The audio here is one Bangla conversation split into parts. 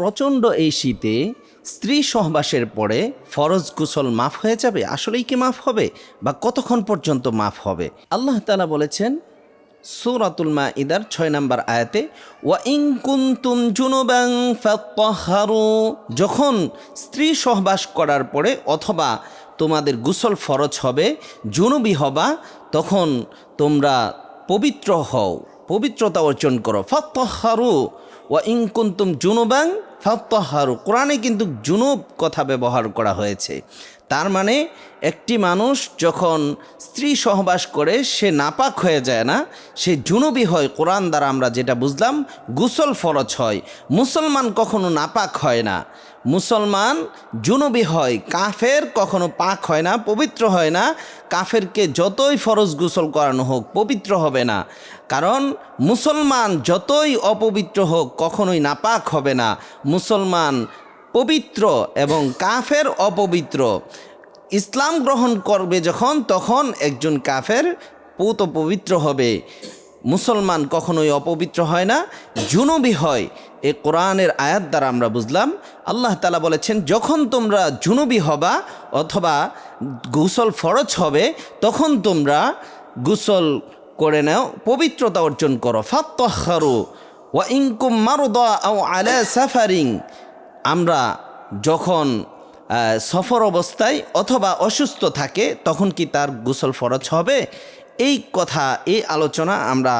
প্রচণ্ড এই শীতে স্ত্রী সহবাসের পরে ফরজ গোসল মাফ হয়ে যাবে? আসলেই কি মাফ হবে? বা কতক্ষণ পর্যন্ত মাফ হবে? আল্লাহ তালা বলেছেন সুরাতুল মা মাইদার ছয় নম্বর আয়াতে, ওয়া ইন কুনতুম জুনুবাং ফাত্তাহারু। যখন স্ত্রী সহবাস করার পরে অথবা তোমাদের গোসল ফরজ হবে, জুনুবি হবা, তখন তোমরা পবিত্র হও। পবিত্রতা অর্জন করো। ফাত্তাহারু ওয়া ইন কুনতুম জুনুবাং ফাত্তাহারু। কোরআনে কিন্তু জুনুব কথা ব্যবহার করা হয়েছে। তার মানে একটি মানুষ যখন স্ত্রী সহবাস করে, সে নাপাক হয়ে যায় না, সে জুনুবি হয়। কোরআন দ্বারা আমরা যেটা বুঝলাম, গুসল ফরজ হয়। মুসলমান কখনো নাপাক হয় না। মুসলমান জুনুবি হয়। কাফের কখনো পাক হয় না, পবিত্র হয় না। কাফেরকে যতই ফরজ গোসল করানো হোক, পবিত্র হবে না। কারণ মুসলমান যতই অপবিত্র হোক, কখনোই নাপাক হবে না। মুসলমান পবিত্র এবং কাফের অপবিত্র। ইসলাম গ্রহণ করবে যখন, তখন একজন কাফের পৌত পবিত্র হবে। মুসলমান কখনোই অপবিত্র হয় না, জুনুবি হয়। এ কোরআনের আয়াত দ্বারা আমরা বুঝলাম, আল্লাহ তালা বলেছেন, যখন তোমরা জুনুবি হবা অথবা গোসল ফরজ হবে, তখন তোমরা গোসল করে নাও, পবিত্রতা অর্জন করো। ফাত্তাহারু ওয়া ইনকুম মারুদা আও আলা সাফারিং আমরা যখন সফর অবস্থায় অথবা অসুস্থ থাকে, তখন কি তার গোসল ফরজ হবে? এই কথা, এই আলোচনা আমরা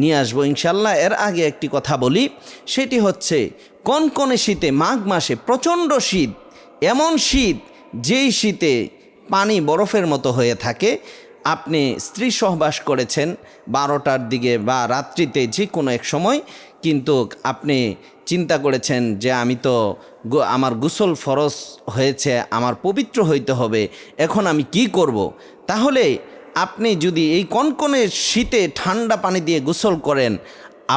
নিয়ে আসব ইনশাল্লাহ এর আগে একটি কথা বলি, সেটি হচ্ছে কনকনে শীতে, মাঘ মাসে প্রচণ্ড শীত, এমন শীত যেই শীতে পানি বরফের মতো হয়ে থাকে আপনি স্ত্রী সহবাস করেছেন বারোটার দিকে বা রাত্রিতে যে কোনো এক সময়, কিন্তু আপনি চিন্তা করেছেন যে আমি তো আমার গোসল ফরজ হয়েছে, আমার পবিত্র হইতে হবে, এখন আমি কি করব। তাহলে আপনি যদি এই কনকনে শীতে ঠান্ডা পানি দিয়ে গোসল করেন,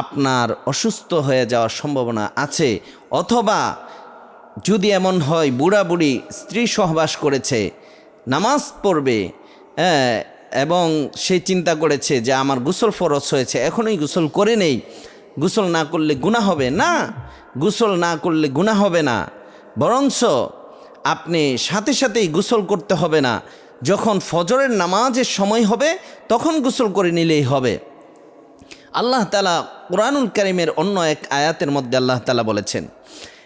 আপনার অসুস্থ হয়ে যাওয়ার সম্ভাবনা আছে অথবা যদি এমন হয় বুড়া বুড়ি স্ত্রী সহবাস করেছে, নামাজ পড়বে হ্যাঁ এবং সে চিন্তা করেছে যে আমার গোসল ফরজ হয়েছে এখনই গোসল করে নেই গোসল না করলে গুণা হবে না গোসল না করলে গুণা হবে না বরঞ্চ আপনি সাথে সাথেই গোসল করতে হবে না যখন ফজরের নামাজের সময় হবে তখন গোসল করে নিলেই হবে আল্লাহ তালা কোরআনুল করিমের অন্য এক আয়াতের মধ্যে আল্লাহ তালা বলেছেন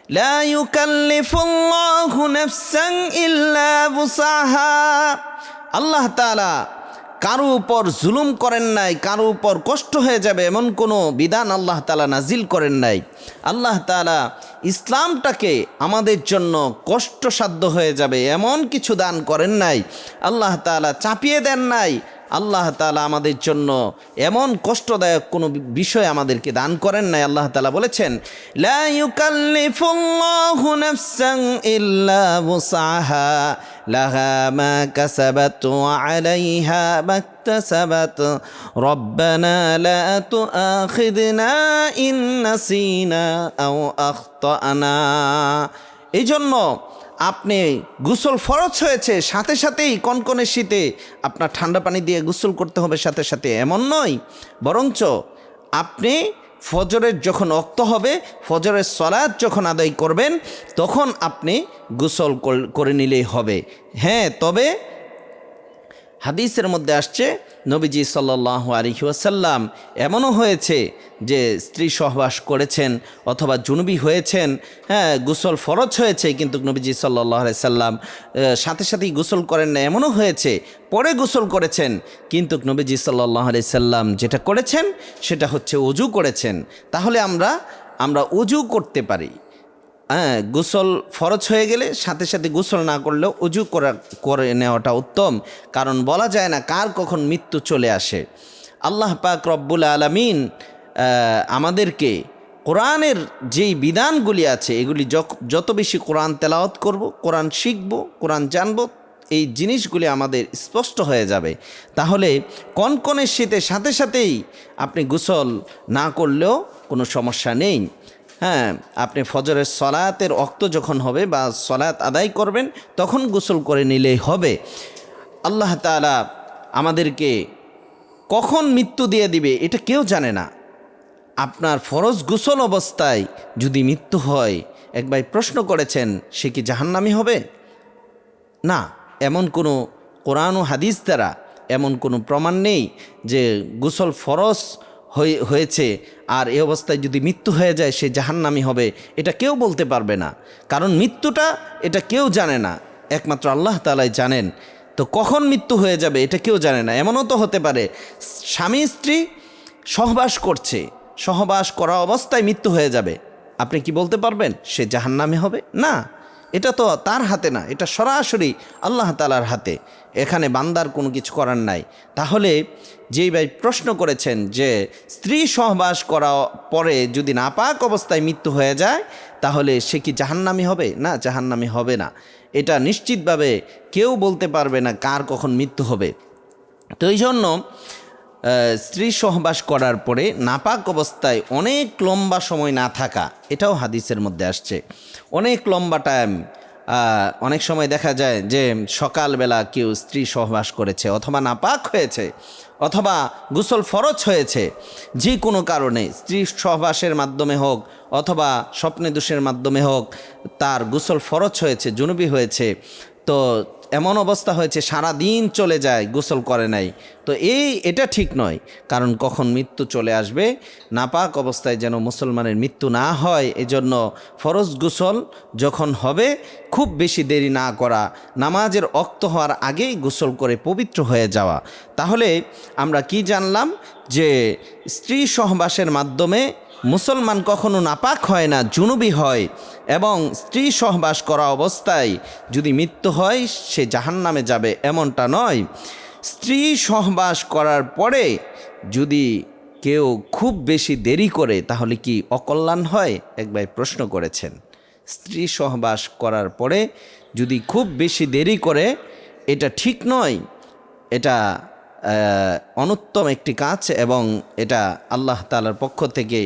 لا يكلف الله نفسا إلا وسعها আল্লাহ তালা কারও উপর জুলুম করেন নাই, কারও উপর কষ্ট হয়ে যাবে এমন কোনো বিধান আল্লাহ তালা নাজিল করেন নাই। আল্লাহ তালা ইসলামটাকে আমাদের জন্য কষ্টসাধ্য হয়ে যাবে, এমন কিছু দান করেন নাই। আল্লাহ তালা চাপিয়ে দেন নাই, আল্লাহ তালা আমাদের জন্য এমন কষ্টদায়ক কোনো বিষয় আমাদেরকে দান করেন নাই, আল্লাহ তালা বলেছেন, লা ইউকাল্লিফুল্লাহু নাফসান ইল্লা লাহা মা কাসাবাত ওয়া আলাইহা মাকতাসাবাত। রব্বানা লা তুআখিযনা ইন নাসিনা আও আখতানা। এই জন্য আপনি গোসল ফরজ হয়েছে, সাথে সাথেই কনকনে শীতে আপনার ঠান্ডা পানি দিয়ে গোসল করতে হবে সাথে সাথে। এমন নয়, বরঞ্চ আপনি ফজরের যখন অক্ত হবে, ফজরের সলাদ যখন আদায় করবেন, তখন আপনি গোসল করে নিলেই হবে। হ্যাঁ তবে হাদিসের মধ্যে আসছে, নবীজি সাল্লাহ আলহি ওয়াসাল্লাম এমনও হয়েছে যে স্ত্রী সহবাস করেছেন অথবা জুনবি হয়েছেন হ্যাঁ গোসল ফরজ হয়েছে, কিন্তু নবীজি সাল্লাহ সাল্লাম সাথে সাথেই গোসল করেন না এমনও হয়েছে, পরে গোসল করেছেন, কিন্তু নবীজি সাল্লাহ সাল্লাম যেটা করেছেন, সেটা হচ্ছে অজু করেছেন। তাহলে আমরা আমরা অজু করতে পারি। হ্যাঁ গোসল ফরজ হয়ে গেলে সাথে সাথে গোসল না করলেও অজু করা করে নেওয়াটা উত্তম। কারণ বলা যায় না কার কখন মৃত্যু চলে আসে। আল্লাহ পাক রব্বুল আলমিন আমাদেরকে কোরআনের যেই বিধানগুলি আছে, এগুলি যত বেশি কোরআন তেলাওয়াত করব, কোরআন শিখব, কোরআন জানব, এই জিনিসগুলি আমাদের স্পষ্ট হয়ে যাবে। তাহলে কনকনের শীতে সাথে সাথেই আপনি গোসল না করলেও কোনো সমস্যা নেই। হ্যাঁ আপনি ফজরের সলাতের অক্ত যখন হবে বা সলাত আদায় করবেন, তখন গোসল করে নিলেই হবে। আল্লাহ তালা আমাদেরকে কখন মৃত্যু দিয়ে দিবে, এটা কেউ জানে না। আপনার ফরজ গোসল অবস্থায় যদি মৃত্যু হয় এক ভাই প্রশ্ন করেছেন, সে কি জাহান্নামি হবে? না, এমন কোনো কোরআন ও হাদিস দ্বারা এমন কোনো প্রমাণ নেই যে গোসল ফরজ হয়েছে। আর এই অবস্থায় যদি মৃত্যু হয়ে যায়, সে জাহান্নামি হবে। এটা কেউ বলতে পারবে না। কারণ মৃত্যুটা এটা কেউ জানে না। একমাত্র আল্লাহ তালাই জানেন। তো কখন মৃত্যু হয়ে যাবে, এটা কেউ জানে না। এমনও তো হতে পারে, স্বামী স্ত্রী সহবাস করছে। সহবাস করা অবস্থায় মৃত্যু হয়ে যাবে। আপনি কি বলতে পারবেন, সে জাহান্নামে হবে? না। এটা তো তার হাতে না, এটা সরাসরি আল্লাহ তালার হাতে। এখানে বান্দার কোনো কিছু করার নাই। তাহলে যেই ভাই প্রশ্ন করেছেন যে, স্ত্রী সহবাস করা পরে যদি নাপাক অবস্থায় মৃত্যু হয়ে যায়, তাহলে সে কি জাহান্নামি হবে? না, জাহান্নামি হবে না। এটা নিশ্চিতভাবে কেউ বলতে পারবে না কার কখন মৃত্যু হবে। তো এই জন্য স্ত্রী সহবাস করার পরে নাপাক অবস্থায় অনেক লম্বা সময় না থাকা, এটাও হাদিসের মধ্যে আসছে। অনেক লম্বা টাইম অনেক সময় দেখা যায় যে সকালবেলা কেউ স্ত্রী সহবাস করেছে অথবা নাপাক হয়েছে অথবা গুসল ফরজ হয়েছে, যে কোনো কারণে স্ত্রী সহবাসের মাধ্যমে হোক অথবা স্বপ্নে দোষের মাধ্যমে হোক, তার গুসল ফরজ হয়েছে, জুনুবি হয়েছে তো এমন অবস্থা হয়েছে সারা দিন চলে যায়, গোসল করে নাই। তো এই, এটা ঠিক নয়, কারণ কখন মৃত্যু চলে আসবে, নাপাক অবস্থায় যেন মুসলমানের মৃত্যু না হয়, এজন্য ফরজ গোসল যখন হবে, খুব বেশি দেরি না করা, নামাজের অক্ত হওয়ার আগেই গোসল করে পবিত্র হয়ে যাওয়া। তাহলে আমরা কি জানলাম যে স্ত্রী সহবাসের মাধ্যমে মুসলমান কখনো নাপাক হয় না, জুনুবি হয় এবং স্ত্রী সহবাস করা অবস্থায় যদি মৃত্যু হয়, সে জাহান্নামে যাবে, এমনটা নয়। স্ত্রী সহবাস করার পরে যদি কেউ খুব বেশি দেরি করে, তাহলে কি অকল্যাণ হয়? এক ভাই প্রশ্ন করেছেন। স্ত্রী সহবাস করার পরে যদি খুব বেশি দেরি করে, এটা ঠিক নয়। এটা অনুত্তম একটি কাজ এবং এটা আল্লাহ তালার পক্ষ থেকে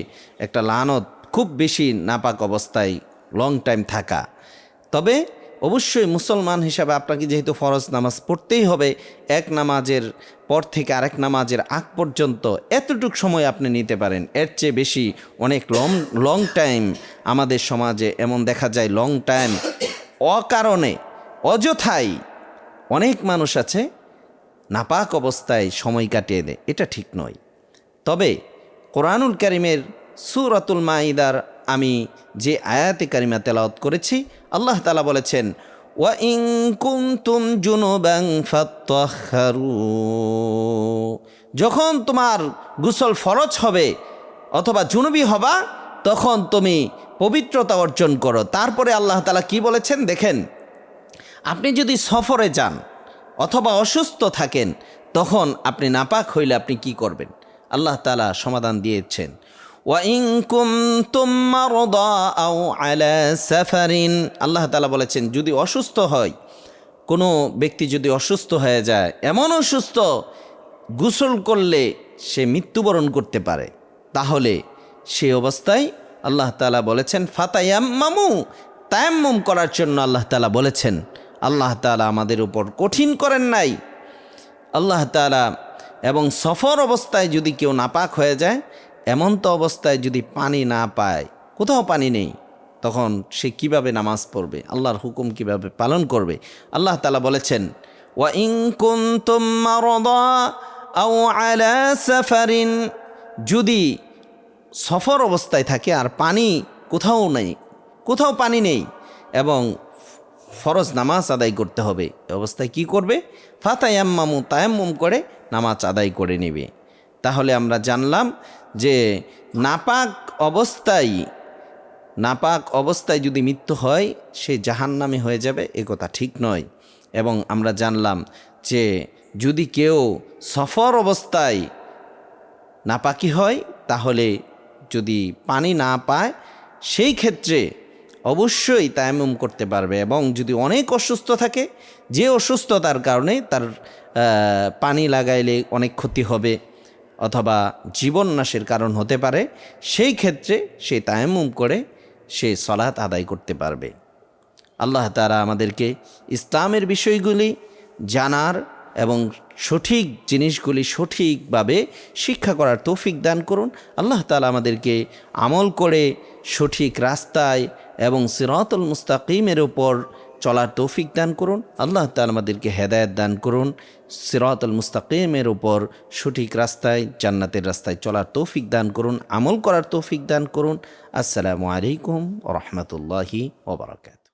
একটা লানত খুব বেশি নাপাক অবস্থায় লং টাইম থাকা। তবে অবশ্যই মুসলমান হিসাবে আপনাকে যেহেতু ফরজ নামাজ পড়তেই হবে, এক নামাজের পর থেকে আরেক নামাজের আগ পর্যন্ত এতটুক সময় আপনি নিতে পারেন। এর চেয়ে বেশি অনেক লং লং টাইম আমাদের সমাজে এমন দেখা যায় লং টাইম অকারণে, অযথাই অনেক মানুষ আছে নাপাক অবস্থায় সময় কাটিয়ে দেয়। এটা ঠিক নয়। তবে কোরআনুল কারিমের সুরাতুল মাইদার আমি যে আয়াতে কারিমা তেলাওয়াত করেছি, আল্লাহ তালা বলেছেন যখন তোমার গুসল ফরজ হবে অথবা জুনুবি হবা, তখন তুমি পবিত্রতা অর্জন করো। তারপরে আল্লাহ তালা কি বলেছেন? দেখেন, আপনি যদি সফরে যান অথবা অসুস্থ থাকেন, তখন আপনি নাপাক হইলে আপনি কি করবেন? আল্লাহ তালা সমাধান দিয়েছেন। আল্লাহ তালা বলেছেন, যদি অসুস্থ হয়, কোনো ব্যক্তি যদি অসুস্থ হয়ে যায়, এমন অসুস্থ, গোসল করলে সে মৃত্যুবরণ করতে পারে। তাহলে সেই অবস্থায় আল্লাহ তালা বলেছেন ফাতায়াম মামু তায়াম্মুম করার জন্য আল্লাহ তালা বলেছেন আল্লাহ তালা আমাদের উপর কঠিন করেন নাই। আল্লাহ তালা এবং সফর অবস্থায় যদি কেউ নাপাক হয়ে যায়, এমন তো অবস্থায় যদি পানি না পায়, কোথাও পানি নেই, তখন সে কীভাবে নামাজ পড়বে, আল্লাহর হুকুম কীভাবে পালন করবে? আল্লাহ তালা বলেছেন, ওয়া সাফারিন যদি সফর অবস্থায় থাকে আর পানি কোথাও নেই, কোথাও পানি নেই, এবং ফরজ নামাজ আদায় করতে হবে। অবস্থায় কি করবে? ফাতায়াম্মামু, তায়াম্মুম করে নামাজ আদায় করে নেবে। তাহলে আমরা জানলাম যে নাপাক অবস্থায় নাপাক অবস্থায় যদি মৃত্যু হয়, সে জাহান্নামে হয়ে যাবে, এ কথা ঠিক নয়। এবং আমরা জানলাম যে যদি কেউ সফর অবস্থায় নাপাকি হয়, তাহলে যদি পানি না পায়, সেই ক্ষেত্রে অবশ্যই তায়াম্মুম করতে পারবে এবং যদি অনেক অসুস্থ থাকে, যে অসুস্থতার কারণে তার পানি লাগাইলে অনেক ক্ষতি হবে অথবা জীবন নাশের কারণ হতে পারে, সেই ক্ষেত্রে সে তায়াম্মুম করে সে সলাৎ আদায় করতে পারবে। আল্লাহ তারা আমাদেরকে ইসলামের বিষয়গুলি জানার এবং সঠিক জিনিসগুলি সঠিকভাবে শিক্ষা করার তৌফিক দান করুন। আল্লাহ তালা আমাদেরকে আমল করে সঠিক রাস্তায় এবং সিরাতুল মুস্তাকিমের ওপর চলার তৌফিক দান করুন। আল্লাহ তালা আমাদেরকে হেদায়ত দান করুন। সিরাতুল মুস্তাকিমের ওপর সঠিক রাস্তায়, জান্নাতের রাস্তায় চলার তৌফিক দান করুন। আমল করার তৌফিক দান করুন। আসসালামু আলাইকুম রহমতুল্লাহি ওবরাকাত